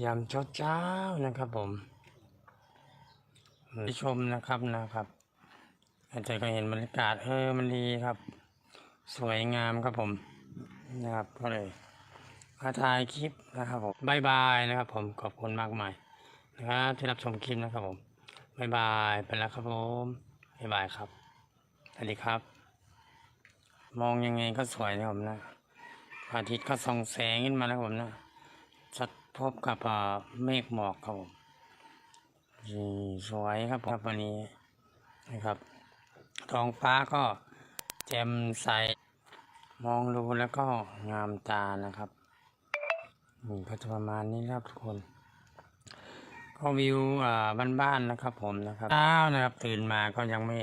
ยามเช้าเช้าๆนะครับผมที่ชมนะครับนะครับ อาจจะก็เห็นบรรยากาศเออมันดีครับ สวยงามครับผมนะครับก็เลยมาถ่ายคลิปนะครับผมบายบายนะครับ ผมขอบคุณมากมายนะครับที่รับชมคลิปนะครับผมบายบายไปแล้วครับผมบายบายครับสวัสดีครับ มองยังไงก็สวยนะผมนะพระอาทิตย์ก็ส่องแสงขึ้นมาแล้วครับผมนะสัด พบกับเมฆหมอกครับผมสวยครับครับวันนี้นะครับ ท้องฟ้าก็แจ่มใส มองดูแล้วก็งามตานะครับก็จะประมาณนี้ครับทุกคน ก็วิวอ่าบ้านๆนะครับผมนะครับเช้านะครับตื่นมาก็ยังไม่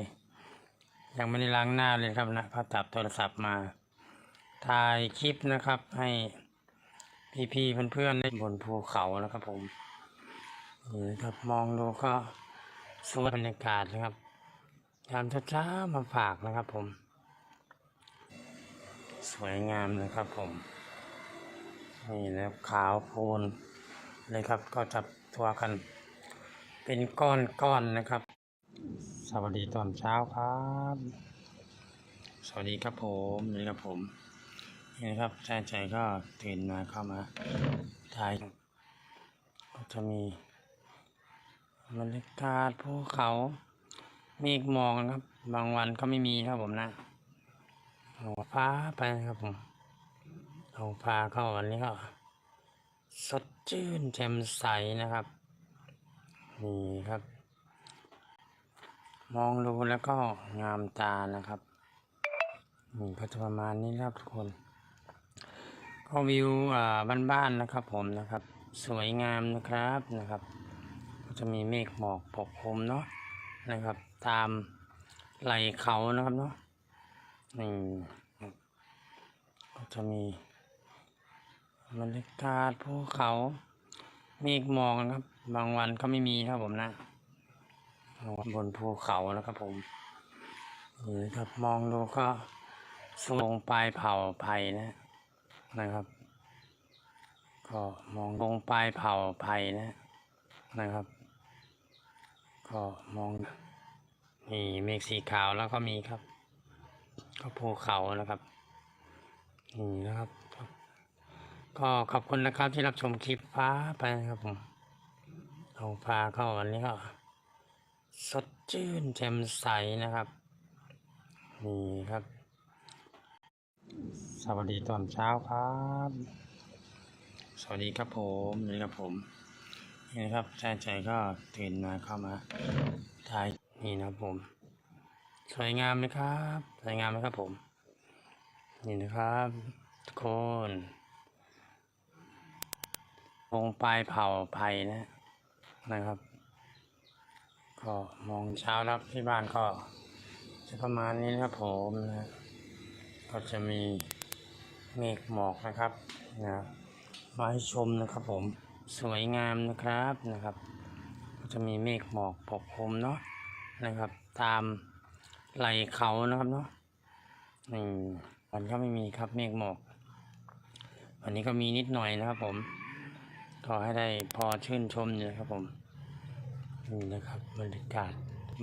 ยังไม่ได้ล้างหน้าเลยครับนะก็จับโทรศัพท์มาถ่ายคลิปนะครับให้ พี่ๆเพื่อนๆได้บนภูเขานะครับผมนี่นะครับมองดูก็สวยบรรยากาศนะครับยามช้าๆมาฝากนะครับผม สวยงามนะครับผม นี่นะครับขาวโพลนเลยครับก็จับตัวกัน เป็นก้อนๆนะครับ สวัสดีตอนเช้าครับ สวัสดีครับผมนี่ครับผม นี่นะครับแจ้ใจก็ตื่นมาเข้ามาถ่ายก็จะมีบรรยากาศภูเขาเมฆหมอกนะครับ บางวันก็ไม่มีครับผมนะเอาฟ้าไปนครับผมเอาฟ้าเข้าวันนี้ก็สดชื่นแจ่มใสนะครับนี่ครับ มองดูแล้วก็งามตานะครับนี่ก็จะประมาณนี้ครับทุกคน ก็วิวอ่าบ้านๆนะครับผมนะครับ สวยงามนะครับนะครับก็จะมีเมฆหมอกปกคลุมเนาะนะครับ ตามไหลเขานะครับเนาะนี่ก็จะมีบรรยากาศภูเขาเมฆหมอกนะครับ บางวันก็ไม่มีครับผมนะบนภูเขานะครับผมนี่ครับมองดูก็สูงปลายเผ่าไผ่นะ นะครับ ก็มองลงปลายเผาไผ่นะนะครับ ก็มองนี่เมฆสีขาวแล้วก็มีครับ ก็ภูเขานะครับนี่นะครับ ก็ขอบคุณนะครับที่รับชมคลิปฟ้าไปนะครับผมเอาฟ้าเข้าวันนี้ก็สดชื่นแจ่มใสนะครับ นี่ครับ วัสดีตอนเช้าครับ สวัสดีครับผมนี่ครับผมนี่นะครับแจ้ใจก็ตื่นมาเข้ามาถ่ายนี่นะครับผม สวยงามไหมครับสวยงามไหมครับผม นี่นะครับทุกคนลงปลายเผาไผ่นะนะครับ ก็มองเช้าแล้วที่บ้านก็จะประมาณนี้นะครับผมนะก็จะมี เมฆหมอกนะครับนะมาให้ชมนะครับผมสวยงามนะครับนะครับก็จะมีเมฆหมอกปกคลุมเนาะนะครับ ตามไหลเขานะครับเนาะนี่วันก็ไม่มีครับเมฆหมอก วันนี้ก็มีนิดหน่อยนะครับผมก็ให้ได้พอชื่นชมอยู่นะครับผมนี่นะครับบรรยากาศ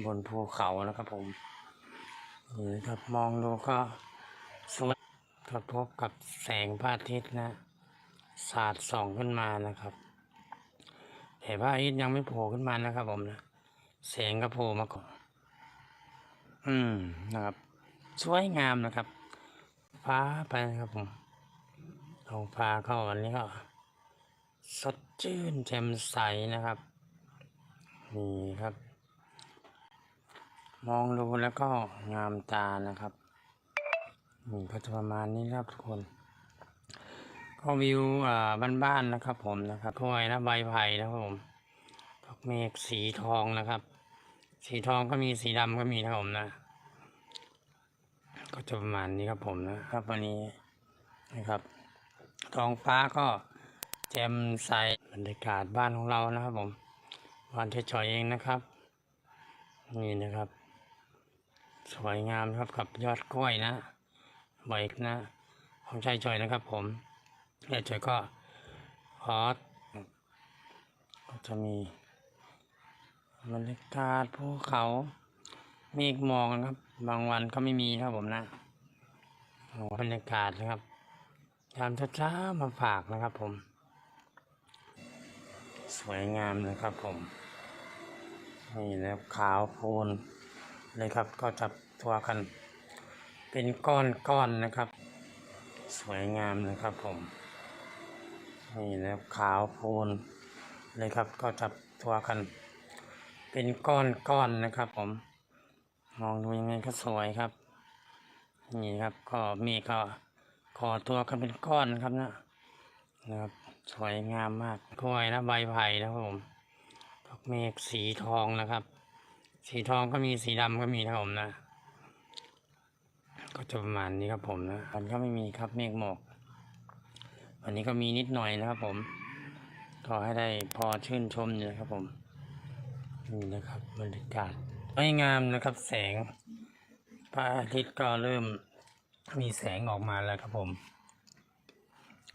บนภูเขานะครับผมนี่ครับมองดูก็สวย กระทบกับแสงพระอาทิตย์นะ สาดส่องขึ้นมานะครับ แต่พระอาทิตย์ยังไม่โผล่ขึ้นมานะครับผมนะ แสงก็โผล่มาก่อน อืมนะครับ สวยงามนะครับ ฟ้าไปนะครับผมเอาฟ้าเข้าวันนี้ก็ สดชื่นแจ่มใสนะครับ นี่ครับ มองดูแล้วก็งามตานะครับ ก็จะประมาณนี้ครับทุกคน ก็วิวอ่าบ้านๆนะครับผมนะครับกล้วยนะใบไผ่นะครับผมดอกเมฆสีทองนะครับ สีทองก็มีสีดำก็มีนะครับผมนะ ก็จะประมาณนี้ครับผมนะครับวันนี้นะครับท้องฟ้าก็แจ่มใสบรรยากาศบ้านของเรานะครับผมบ้านเฉยๆเองนะครับ นี่นะครับ สวยงามครับกับยอดกล้วยนะ ใบนะของชายจอยนะครับ ผมชายจอยก็ขอจะมีบรรยากาศภูเขาเมฆหมอกนะครับ บางวันก็ไม่มีครับผมนะโอ้บรรยากาศนะครับยามเช้าๆมาฝากนะครับผม สวยงามนะครับผมนี่นะครับขาวโพลนเลยครับก็จับตัวกัน เป็นก้อนก้อนนะครับ สวยงามนะครับผมนี่นะครับขาวโพลนเลยครับก็จับตัวกัน เป็นก้อนก้อนนะครับผม มองดูยังไงก็สวยครับ นี่ครับก็เมฆก็ขอตัวกันเป็นก้อนนะครับนะนะครับสวยงามมากกล้วยนะใบไผ่นะครับผมดอกเมฆสีทองนะครับ สีทองก็มีสีดำก็มีนะครับผมนะ ก็จะประมาณนี้ครับผมนะมันก็ไม่มีครับเมฆหมอกวันนี้ก็มีนิดหน่อยนะครับผมก็ให้ได้พอชื่นชมอยู่นะครับผมนี่นะครับบรรยากาศสวยงามนะครับ แสงพระอาทิตย์ก็เริ่มมีแสงออกมาแล้วครับผม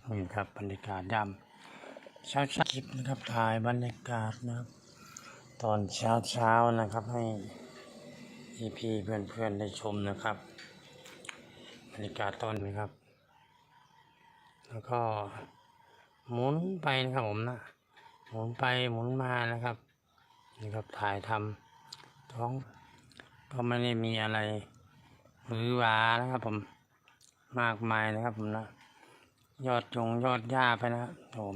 นี่ครับบรรยากาศยามเช้าๆคลิปนะครับถ่ายบรรยากาศนะครับ ตอนเช้าเช้าๆนะครับให้พี่เพื่อนๆได้ชมนะครับ บรรยากาศตอนนี้ครับ แล้วก็หมุนไปนะครับผมนะหมุนไปหมุนมานะครับนี่ครับถ่ายทำท้องก็ไม่ได้มีอะไรหรือวานะครับผมมากมายนะครับผมนะยอดจงยอดหญ้าไปนะครับผม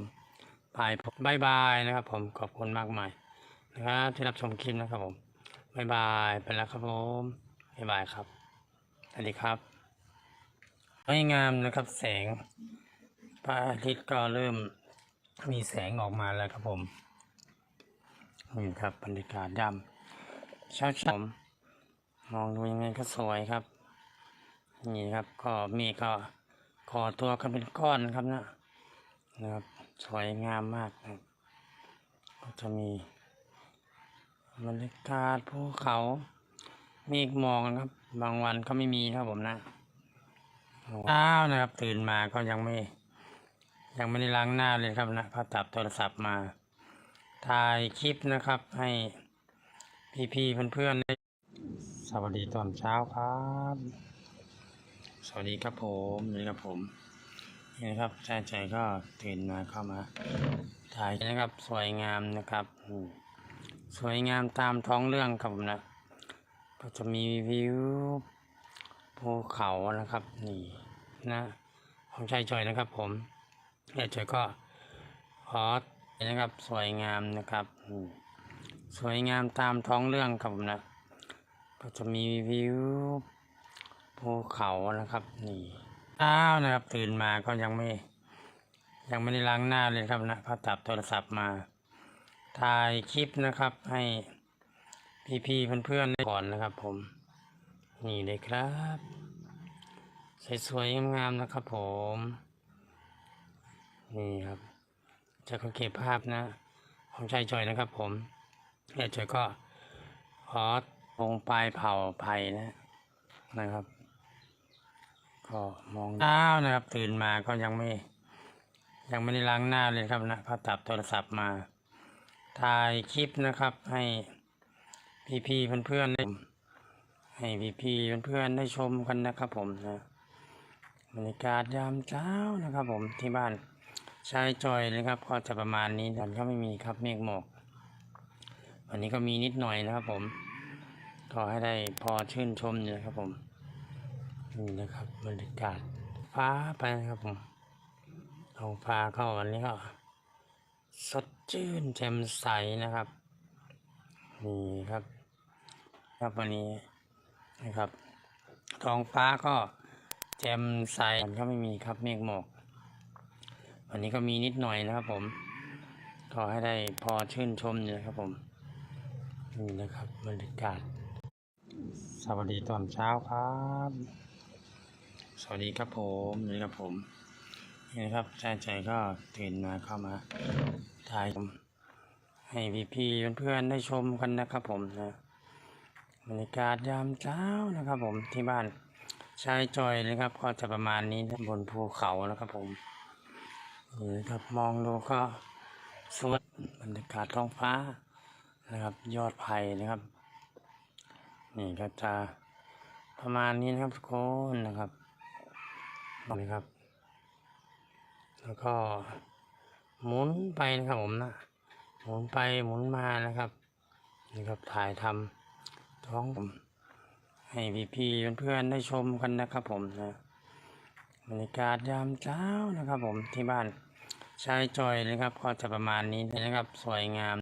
บายบายบายนะครับ ผมขอบคุณมากมายนะครับที่รับชมคลิปนะครับผมบายบายไปแล้วครับผมบายบายครับสวัสดีครับ วยงามนะครับแสงพระอาทิตย์ก็เริ่มมีแสงออกมาแล้วครับผมนี่ครับบรรยากาศยามเช้าๆผมมองดูยังไงก็สวยครับ นี่ครับก็เมฆก็ขอตัวกันเป็นก้อนครับนะนะครับสวยงามมากนะก็จะมีบรรยากาศภูเขาเมฆหมอกนะครับ บางวันก็ไม่มีครับผมนะ เช้านะครับ ตื่นมาก็ยังไม่ ยังไม่ได้ล้างหน้าเลยครับนะก็จับโทรศัพท์มา ถ่ายคลิปนะครับ ให้พี่ๆเพื่อนๆได้สวัสดีตอนเช้าครับ สวัสดีครับผมนี่ครับผมนี่นะครับชายใจก็ตื่นมาเข้ามาถ่ายนะครับ สวยงามนะครับ สวยงามตามท้องเรื่องครับผมนะ ก็จะมีวิว ภูเขานะครับ นี่นะของชายจอยนะครับ ผมชายจอยก็ขอนะครับ สวยงามนะครับ สวยงามตามท้องเรื่องครับผมนะ ก็จะมีวิวภูเขานะครับ นี่เช้านะครับ ตื่นมาก็ยังไม่ ยังไม่ได้ล้างหน้าเลยครับนะก็จับโทรศัพท์มาถ่ายคลิปนะครับให้พี่ๆเพื่อนๆได้ก่อนนะครับผม นี่เลยครับ สวยๆงามๆนะครับผม นี่ครับ จะขอเก็บภาพนะ ของชายจอยนะครับผมชายจอยก็ขอลงปลายเผาไผ่นะนะครับ ก็มองเช้านะครับ ตื่นมาก็ยังไม่ ยังไม่ได้ล้างหน้าเลยครับนะก็จับโทรศัพท์มาถ่ายคลิปนะครับให้พี่ๆเพื่อนๆได้ ให้พี่ๆเพื่อนๆได้ชมกันนะครับผมนะบรรยากาศยามเช้านะครับผมที่บ้านชายจอยนะครับ ก็จะประมาณนี้ตอนก็ไม่มีครับเมฆหมอกวันนี้ก็มีนิดหน่อยนะครับผมก็ให้ได้พอชื่นชมอยู่นะครับผมนี่นะครับบรรยากาศฟ้าไปนะครับผมท้องฟ้าเข้าวันนี้ก็สดชื่นแจ่มใสนะครับนี่ครับ ครับวันนี้ นะครับ ท้องฟ้าก็แจ่มใสมันก็ไม่มีครับเมฆหมอก วันนี้ก็มีนิดหน่อยนะครับผมก็ให้ได้พอชื่นชมอยู่นะครับผมนี่นะครับบรรยากาศ สวัสดีตอนเช้าครับ สวัสดีครับผมนี่ครับผมนี่นะครับชายใจก็ตื่นมาเข้ามาถ่ายให้พี่ๆเพื่อนๆได้ชมกันนะครับผมนะ บรรยากาศยามเช้านะครับผมที่บ้านชายจอยนะครับ ก็จะประมาณนี้นะบนภูเขานะครับผมนี่นะครับมองดูก็สวยบรรยากาศท้องฟ้านะครับ ยอดไผ่นะครับ นี่ก็จะประมาณนี้นะครับทุกคนนะครับนี่ครับ แล้วก็หมุนไปนะครับผมนะหมุนไปหมุนมานะครับนี่ครับถ่ายทำ ท้องผมให้พี่ๆเพื่อนๆได้ชมกันนะครับผมนะบรรยากาศยามเช้านะครับผมที่บ้านชายจอยนะครับก็จะประมาณนี้นะครับ สวยงาม